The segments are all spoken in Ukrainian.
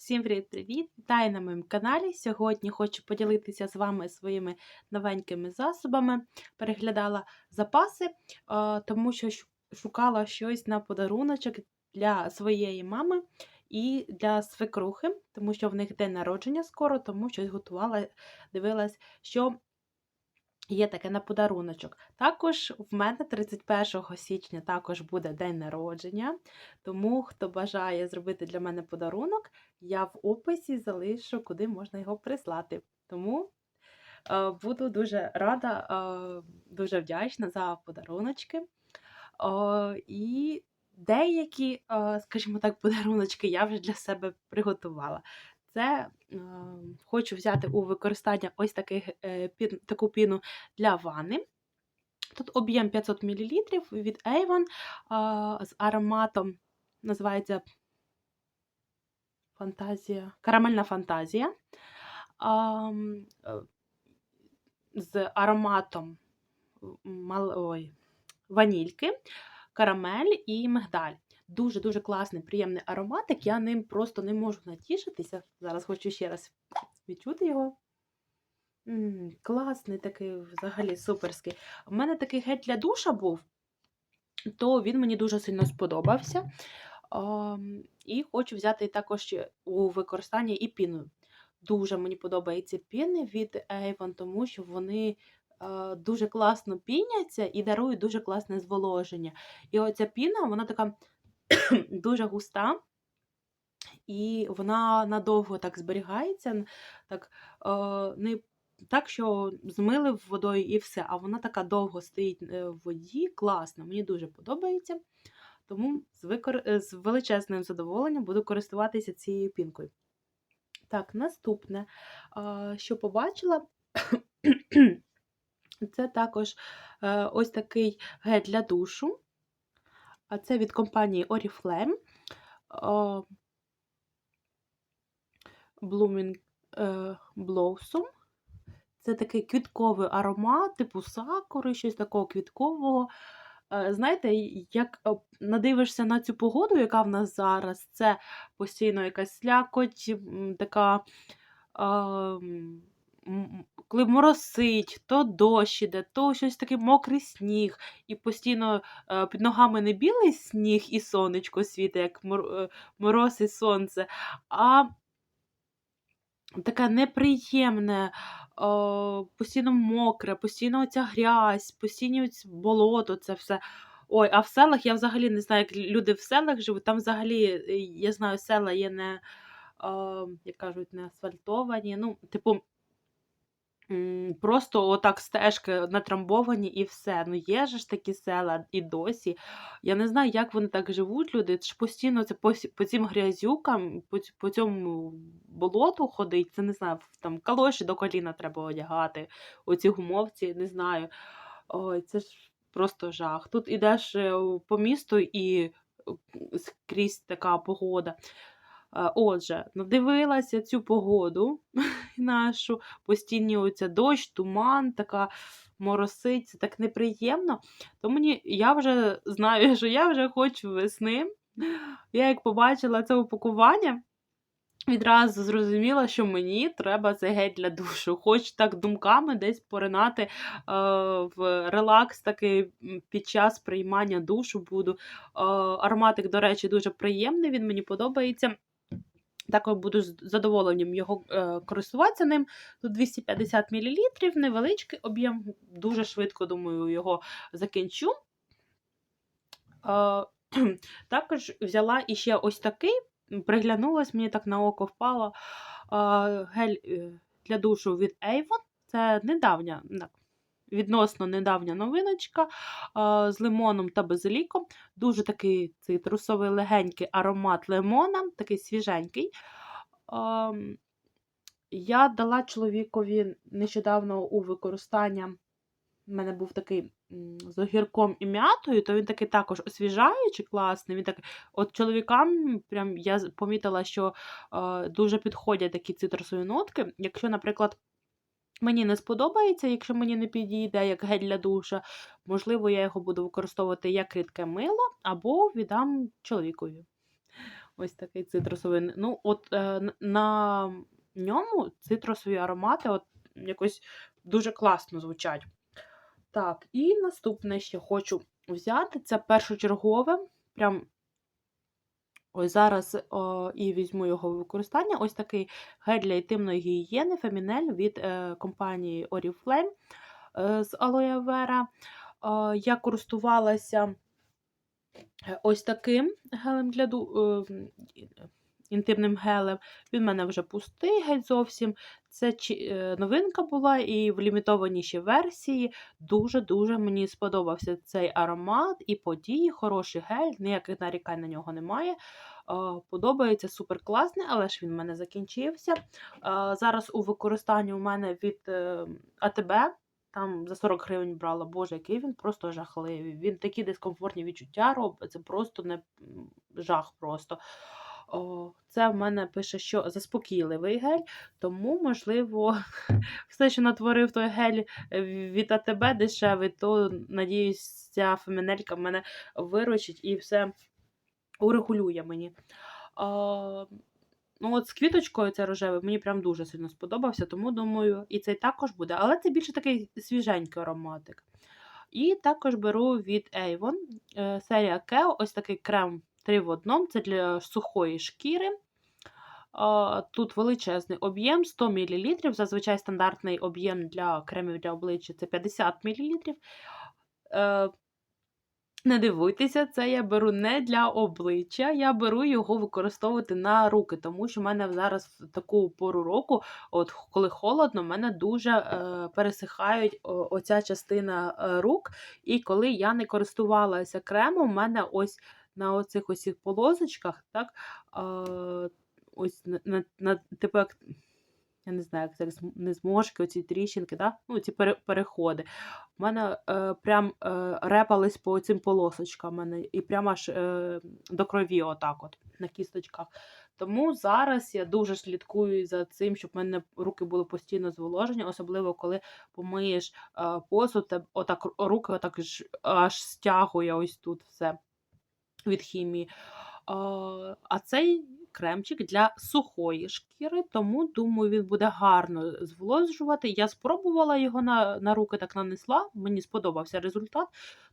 Всім привіт-привіт! Вітаю на моєму каналі. Сьогодні хочу поділитися з вами своїми новенькими засобами. Переглядала запаси, тому що шукала щось на подаруночок для своєї мами і для свекрухи, тому що в них день народження скоро, тому щось готувала, дивилась, що є таке на подаруночок. Також в мене 31 січня також буде день народження, тому хто бажає зробити для мене подарунок, я в описі залишу, куди можна його прислати. Тому е, буду дуже рада, е, дуже вдячна за подаруночки. О, і деякі, е, скажімо так, подаруночки я вже для себе приготувала. Це е, хочу взяти у використання ось таких, е, пін, таку піну для ванни. Тут об'єм 500 мл від Avon е, з ароматом, називається Фантазія, карамельна фантазія. Е, з ароматом ой, ванільки, карамель і мигдаль. Дуже-дуже класний, приємний ароматик. Я ним просто не можу натішитися. Зараз хочу ще раз відчути його. М, класний такий, взагалі суперський. У мене такий гель для душа був, то він мені дуже сильно сподобався. Ам, і хочу взяти також у використання і піну. Дуже мені подобаються піни від Avon, тому що вони е, дуже класно піняться і дарують дуже класне зволоження. І оця піна, вона така дуже густа, і вона надовго так зберігається, так, е, не так, що змили водою і все, а вона така довго стоїть е, в воді, класно, мені дуже подобається. Тому з, викор... е, з величезним задоволенням буду користуватися цією пінкою. Так, наступне, а, що побачила, це також е, ось такий гель для душу. А це від компанії Oriflame. Blooming е, Blossom. Це такий квітковий аромат, типу сакури, щось такого квіткового. Е, Знаєте, як е, надивишся на цю погоду, яка в нас зараз, це постійно якась слякоть, така, а, м, м, коли моросить, то дощ іде, то щось такий мокрий сніг, і постійно е, під ногами не білий сніг і сонечко світить, як е, мороз і сонце, а таке неприємне, о, постійно мокре, постійно оця грязь, постійно оць болото, це все. Ой, а в селах я взагалі не знаю, як люди в селах живуть. Там взагалі, е, я знаю, села є не, е, як кажуть, не асфальтовані. Ну, типу, просто отак стежки натрамбовані і все. Ну, є ж такі села і досі. Я не знаю, як вони так живуть, люди. Це ж постійно це по, по цим грязюкам, по, по цьому болоту ходить. Це не знаю, там калоші до коліна треба одягати, оці гумовці, не знаю. Ой, це ж просто жах. Тут ідеш е, по місту і скрізь така погода. Е, Отже, надивилася цю погоду нашу, постійні оця дощ, туман, така моросить, це так неприємно. То мені я вже знаю, що я вже хочу весни. Я як побачила це упакування, відразу зрозуміла, що мені треба цей гель для душу. Хоч так думками десь поринати е, в релакс такий під час приймання душу буду. Е, ароматик, до речі, дуже приємний, він мені подобається. Також буду з задоволенням його е, користуватися ним. Тут 250 мл, невеличкий об'єм, дуже швидко, думаю, його закінчу. Е, також взяла іще ось такий, приглянулась, мені так на око впало е, гель е, для душу від Avon. Це недавня, так, відносно недавня новиночка з лимоном та базиліком. Дуже такий цитрусовий легенький аромат лимона, такий свіженький. Я дала чоловікові нещодавно у використання. У мене був такий з огірком і м'ятою, то він такий також освіжаючий, класний. Він так, от чоловікам прям я помітила, що е, дуже підходять такі цитрусові нотки. Якщо, наприклад, мені не сподобається, якщо мені не підійде як гель для душа, можливо, я його буду використовувати як рідке мило або віддам чоловікові. Ось такий цитрусовий. Ну, от е, на ньому цитрусові аромати от якось дуже класно звучать. Так, і наступне ще хочу взяти це першочергове. Прям ось зараз о, і візьму його в використання. Ось такий гель для інтимної гігієни Фемінель від е, компанії Oriflame е, з алоє вера. Е, я користувалася е, ось таким гелем для е, м, інтимним гелем. Він в мене вже пустий геть зовсім. Це е, новинка була і в лімітованішій версії. Дуже-дуже мені сподобався цей аромат і події, хороший гель, ніяких нарікань на нього немає. Е, Подобається супер класний, але ж він в мене закінчився. Е, Зараз у використанні у мене від АТБ. Там за 40 гривень брала, боже, який він просто жахливий. Він такі дискомфортні відчуття робить, це просто не жах просто. О, це в мене пише, що заспокійливий гель, тому, можливо, все, що натворив той гель е, від АТБ дешевий, то, надіюсь, ця фемінелька мене виручить і все урегулює мені. А, ну, от з квіточкою це рожевий мені прям дуже сильно сподобався, тому думаю, і цей також буде. Але це більше такий свіженький ароматик. І також беру від Avon е, серія Keo, ось такий крем 3 в одному, це для сухої шкіри. Тут величезний об'єм 100 мл. Зазвичай стандартний об'єм для кремів для обличчя це 50 мл. Е, Не дивуйтеся, це я беру не для обличчя, я беру його використовувати на руки, тому що в мене зараз в таку пору року, от коли холодно, в мене дуже е, пересихають оця частина е, рук. І коли я не користувалася кремом, в мене ось на оцих ось полосочках, так, ось на, на, на типу. Я не знаю, як це не зможки, оці тріщинки, да? ну, ці пере- переходи. У мене е, прям е, репались по цим полосочкам мене, і прямо аж е, до крові, отак от, на кісточках. Тому зараз я дуже слідкую за цим, щоб в мене руки були постійно зволожені, особливо коли помиєш е, посуд, отак руки отак аж стягує ось тут все від хімії. А, цей кремчик для сухої шкіри, тому думаю, він буде гарно зволожувати. Я спробувала його на, на руки, так нанесла. Мені сподобався результат,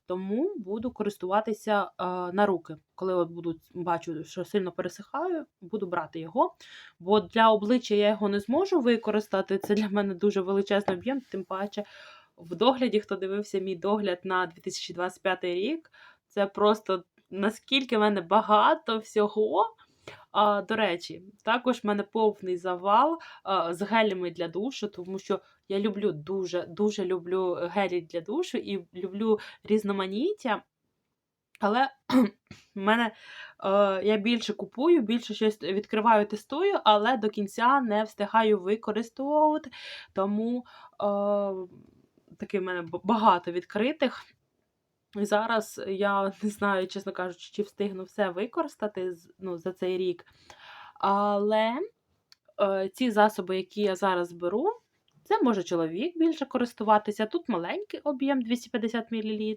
тому буду користуватися а, на руки. Коли от буду бачу, що сильно пересихаю, буду брати його. Бо для обличчя я його не зможу використати. Це для мене дуже величезний об'єм, тим паче. В догляді, хто дивився мій догляд на 2025 рік, це просто наскільки в мене багато всього. А, до речі, також в мене повний завал а, з гелями для душу, тому що я люблю дуже, дуже люблю гелі для душу і люблю різноманіття. Але в мене е, я більше купую, більше щось відкриваю, тестую, але до кінця не встигаю використовувати. Тому е, таки в мене багато відкритих. І зараз я не знаю, чесно кажучи, чи встигну все використати ну, за цей рік. Але е, ці засоби, які я зараз беру, це може чоловік більше користуватися. Тут маленький об'єм 250 мл.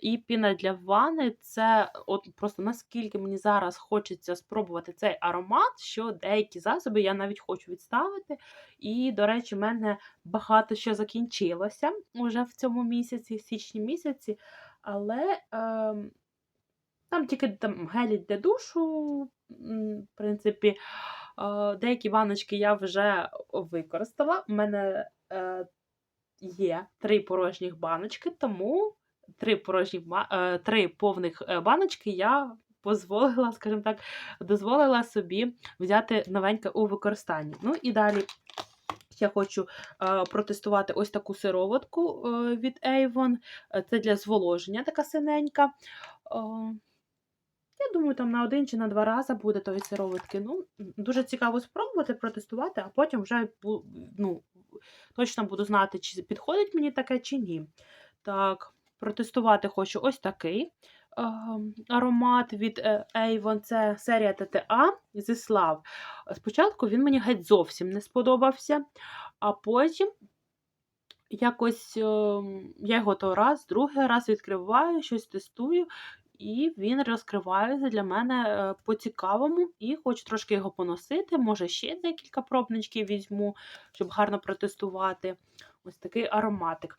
І піна для ванни це от просто наскільки мені зараз хочеться спробувати цей аромат, що деякі засоби я навіть хочу відставити. І, до речі, в мене багато що закінчилося уже в цьому місяці, в січні місяці. Але ем, там тільки там гелі для душу, в принципі, е, деякі баночки я вже використала. У мене е, є три порожніх баночки, тому три порожні е, три повних е, баночки я дозволила, скажімо так, дозволила собі взяти новеньке у використанні. Ну і далі. Я хочу е, протестувати ось таку сироватку е, від Avon. Е, Це для зволоження така синенька. Я думаю, там на один чи на два рази буде тої сироватки. Ну, дуже цікаво спробувати, протестувати, а потім вже ну, точно буду знати, чи підходить мені таке, чи ні. Так, протестувати хочу ось такий аромат від е, Avon. Це серія TTA зі Слав. Спочатку він мені геть зовсім не сподобався, а потім якось е, я його то раз, другий раз відкриваю, щось тестую. і він розкривається для мене е, по-цікавому, і хочу трошки його поносити. Може, ще декілька пробничків візьму, щоб гарно протестувати. Ось такий ароматик.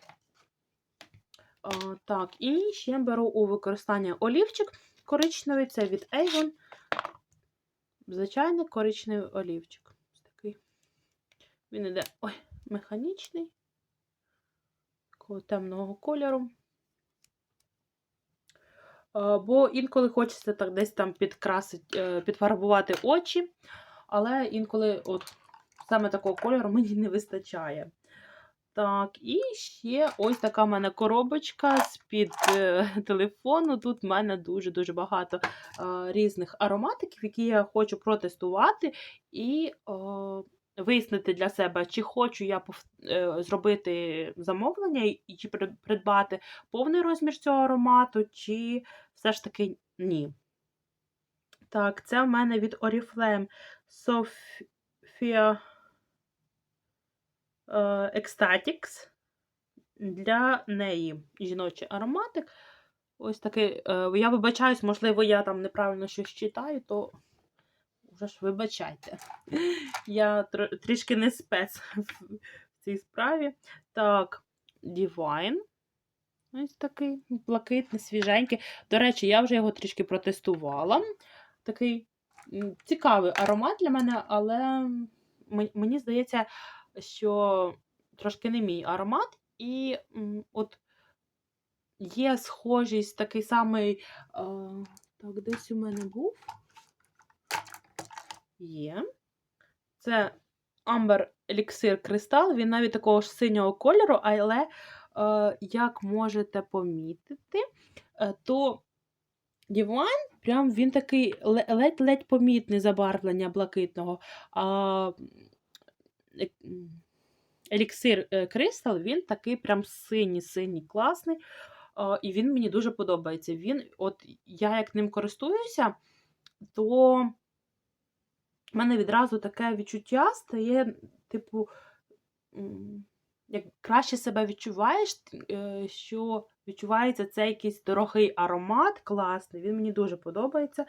А, так, і ще беру у використання олівчик коричневий, це від Avon. Звичайний коричневий олівчик. Такий. Він іде ой, механічний, такого темного кольору. Бо інколи хочеться так десь там підкрасити, підфарбувати очі, але інколи от саме такого кольору мені не вистачає. Так, і ще ось така в мене коробочка з-під е, телефону. Тут в мене дуже-дуже багато е, різних ароматиків, які я хочу протестувати і е, вияснити для себе, чи хочу я зробити замовлення і чи придбати повний розмір цього аромату, чи все ж таки ні. Так, це в мене від Oriflame Sophia е, Ecstatics. Для неї жіночий ароматик. Ось такий. е, Я вибачаюсь, можливо, я там неправильно щось читаю, то вже ж вибачайте. Я тр- трішки не спец в цій справі. Так, Divine. Ось такий блакитний, свіженький. До речі, я вже його трішки протестувала. Такий цікавий аромат для мене, але мені здається, що трошки не мій аромат. І от є схожість такий самий. так, десь у мене був. Є. Це Amber Elixir Crystal. Він навіть такого ж синього кольору, але, е, як можете помітити, е, то Divine, прям він такий ледь-ледь помітний забарвлення блакитного. А Еліксир е, Crystal, він такий прям синій-синій, класний. І він мені дуже подобається. Він, от я як ним користуюся, то в мене відразу таке відчуття стає, типу, як краще себе відчуваєш, е, що відчувається це якийсь дорогий аромат, класний, він мені дуже подобається.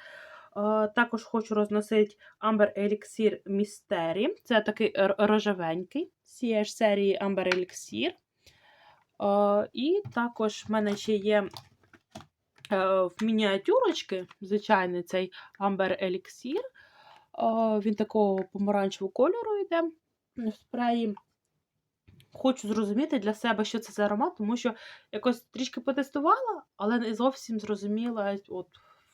Е, Також хочу розносити Amber Elixir Mystery. Це такий рожевенький цієї ж серії Amber Elixir. Е, І також в мене ще є е, в мініатюрочки, звичайний цей Amber Elixir. Він такого помаранчевого кольору йде в спреї. Хочу зрозуміти для себе, що це за аромат, тому що якось трішки потестувала, але не зовсім зрозуміла от,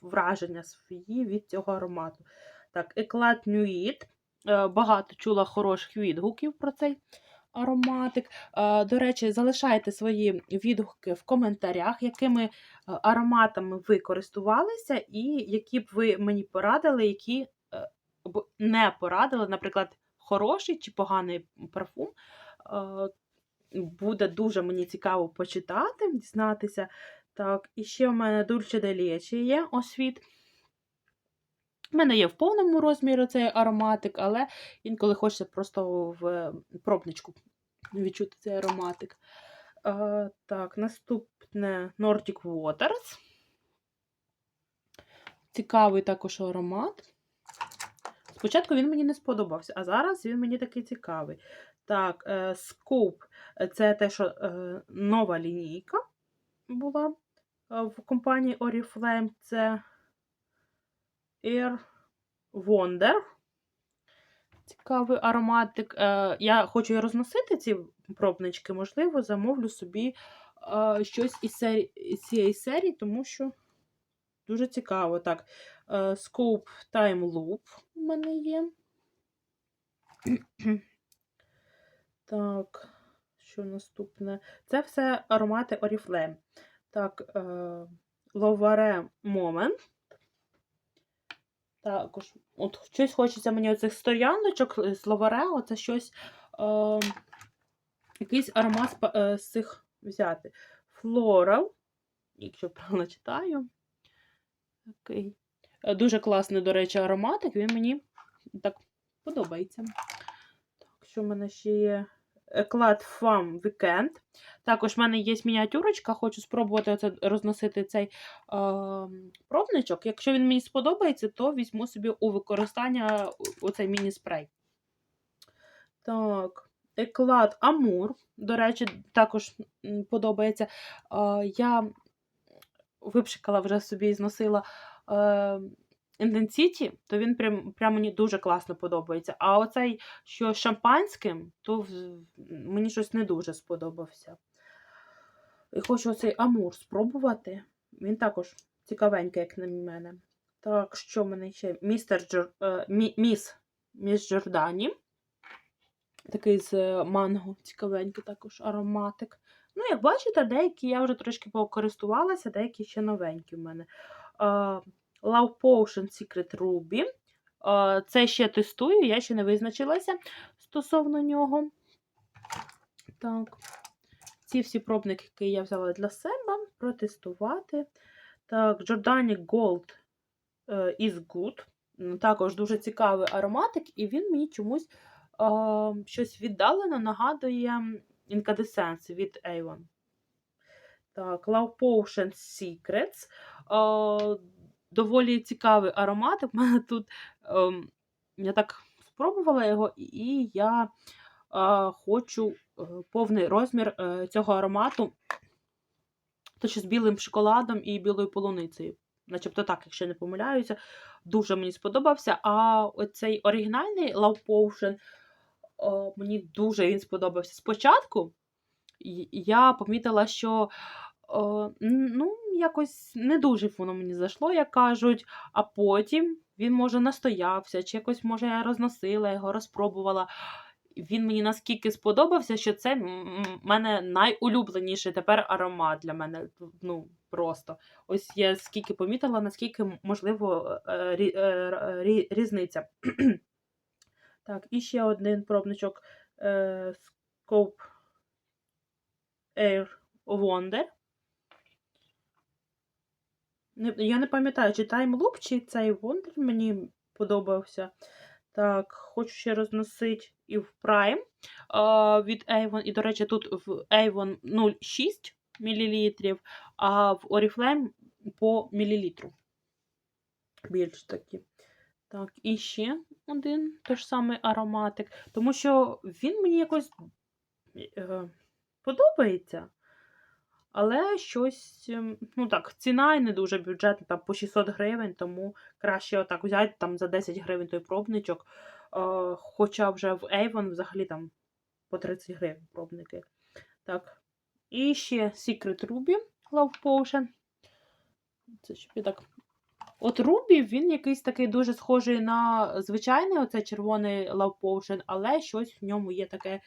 враження свої від цього аромату. Так, Eclat Nuit. Е, Багато чула хороших відгуків про цей ароматик. Е, До речі, залишайте свої відгуки в коментарях, якими е, ароматами ви користувалися, і які б ви мені порадили, які е, б не порадили, наприклад, хороший чи поганий парфум. Буде дуже мені цікаво почитати, дізнатися. Так, і ще в мене de Leche є освіт. У мене є в повному розмірі цей ароматик, але інколи хочеться просто в пробничку відчути цей ароматик. Е, так, наступне Nordic Waters. Цікавий також аромат. Спочатку він мені не сподобався, а зараз він мені такий цікавий. Так, е, Scoop – це те, що е, нова лінійка була в компанії Oriflame. Це Air Wonder. Цікавий ароматик. Е, я хочу розносити ці пробнички, можливо, замовлю собі е, щось із, серії, із цієї серії, тому що дуже цікаво. Так, е, Scope Time Loop у мене є. Так, що наступне? Це все аромати Oriflame. Так, е, Lovare Moment. Також, от щось хочеться мені оцих стояночок з Ловарео, це щось, е, якийсь аромат з е, цих взяти. Floral, якщо правильно читаю. Такий. Е, Дуже класний, до речі, ароматик, він мені так подобається. Так, що в мене ще є? Eclat Fam Weekend. Також в мене є мініатюрочка, хочу спробувати оце розносити цей е, пробничок. Якщо він мені сподобається, то візьму собі у використання оцей міні-спрей. Так, Еклад Амур. До речі, також подобається. Е, я випшикала вже собі і зносила е, Intensity, то він прям, прям мені дуже класно подобається. А оцей, що шампанським, то мені щось не дуже сподобався. І хочу оцей Амур спробувати. Він також цікавенький, як на мене. Так, що в мене ще? Містер Джор... е, мі... Міс Міс Джордані. Такий з е, манго, цікавенький також ароматик. Ну, як бачите, деякі я вже трошки покористувалася, деякі ще новенькі в мене. Love Potion Secret Ruby. Е, Це ще тестую, я ще не визначилася стосовно нього. Так. Ці всі пробники, які я взяла для себе, протестувати. Так, Giordani Gold е, is good. Також дуже цікавий ароматик, і він мені чомусь е, щось віддалено нагадує Incandescence від Avon. Так, Love Potion Secrets. Е, доволі цікавий аромат. У мене тут ем, я так спробувала його, і я е, хочу е, повний розмір е, цього аромату. Точно з білим шоколадом і білою полуницею. Начебто так, якщо не помиляюся, дуже мені сподобався. А оцей оригінальний Love Potion о, мені дуже він сподобався. Спочатку я помітила, що о, ну, якось не дуже воно мені зайшло, як кажуть, а потім він, може, настоявся, чи якось, може, я розносила його, розпробувала. Він мені наскільки сподобався, що це в мене найулюбленіший тепер аромат для мене. Ну, просто. Ось я скільки помітила, наскільки можливо е, е, рі- різниця. Так, і ще один пробничок е, Scope Air Wonder. Я не пам'ятаю, чи Loop, чи цей Wonder мені подобався. Так, хочу ще розносити і в Prime а, від Avon. І, до речі, тут в Avon 0,6 мл, а в Oriflame по мілілітру. Більш такі. Так, і ще один той ж самий ароматик. Тому що він мені якось е, подобається. Але щось, ем, ну так, ціна і не дуже бюджетна, там по 600 гривень, тому краще отак взяти там за 10 гривень той пробничок. Е, хоча вже в Avon взагалі там по 30 гривень пробники. Так. І ще Secret Ruby Love Potion. Це я так. От Рубі, він якийсь такий дуже схожий на звичайний оцей червоний Love Potion, але щось в ньому є таке.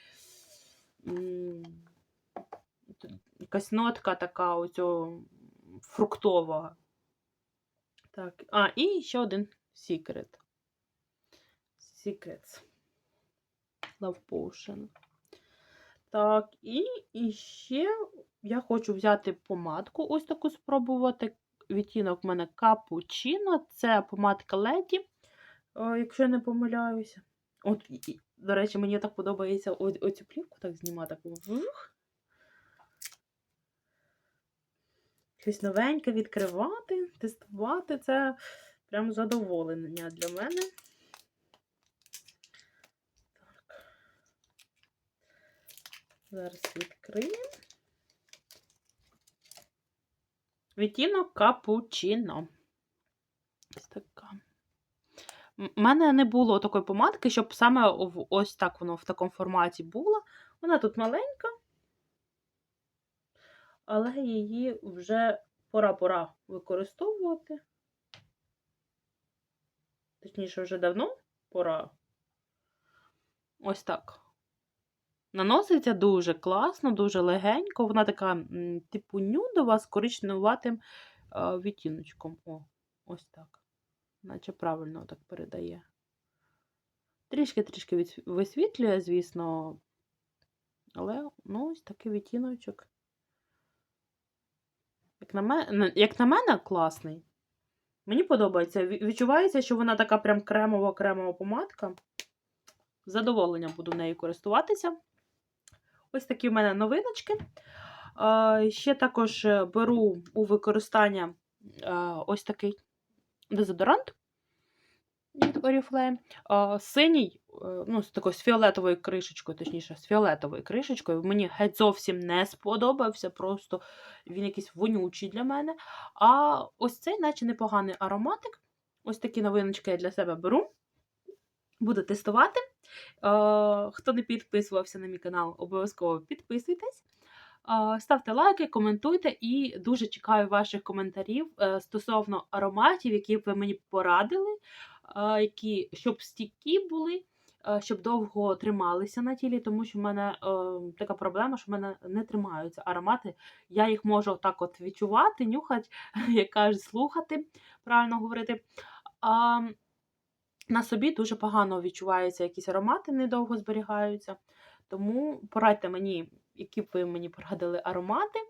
Якась нотка така оцього фруктового. Так. А, і ще один Secret. Secrets. Love Potion. Так, і, і ще я хочу взяти помадку, ось таку спробувати. Відтінок в мене капучино. Це помадка Леді, е, якщо я не помиляюся. От, і- до речі, мені так подобається оцю плівку так знімати. Так. Щось новеньке відкривати, тестувати. Це прям задоволення для мене. Так. Зараз відкриємо. Відтінок капучино. Ось така. У мене не було такої помадки, щоб саме ось так воно в такому форматі було. Вона тут маленька, але її вже пора-пора використовувати. Точніше, вже давно пора. Ось так. Наноситься дуже класно, дуже легенько. Вона така, типу, нюдова з коричневатим е, відтіночком. О, ось так. Наче правильно так передає. Трішки-трішки висвітлює, звісно. Але, ну, ось такий відтіночок. Як на мене, як на мене класний. Мені подобається. Відчувається, що вона така прям кремова-кремова помадка. З задоволенням буду нею користуватися. Ось такі в мене новиночки. Ще також е, беру у використання е, ось такий дезодорант від Oriflame. Синій, ну, з такою з фіолетовою кришечкою, точніше, з фіолетовою кришечкою. Мені геть зовсім не сподобався, просто він якийсь вонючий для мене. А ось цей, наче непоганий ароматик. Ось такі новиночки я для себе беру. Буду тестувати. Е, Хто не підписувався на мій канал, обов'язково підписуйтесь. Е, Ставте лайки, коментуйте і дуже чекаю ваших коментарів е, стосовно ароматів, які б ви мені порадили, е, які щоб стійкі були, е, щоб довго трималися на тілі, тому що в мене е, така проблема, що в мене не тримаються аромати. Я їх можу так от відчувати, нюхати, як кажуть, слухати, правильно говорити. А на собі дуже погано відчуваються якісь аромати, недовго зберігаються. Тому порадьте мені, які б ви мені порадили аромати, е,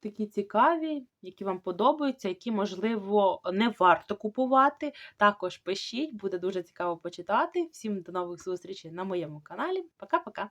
такі цікаві, які вам подобаються, які, можливо, не варто купувати. Також пишіть, буде дуже цікаво почитати. Всім до нових зустрічей на моєму каналі. Пока-пока!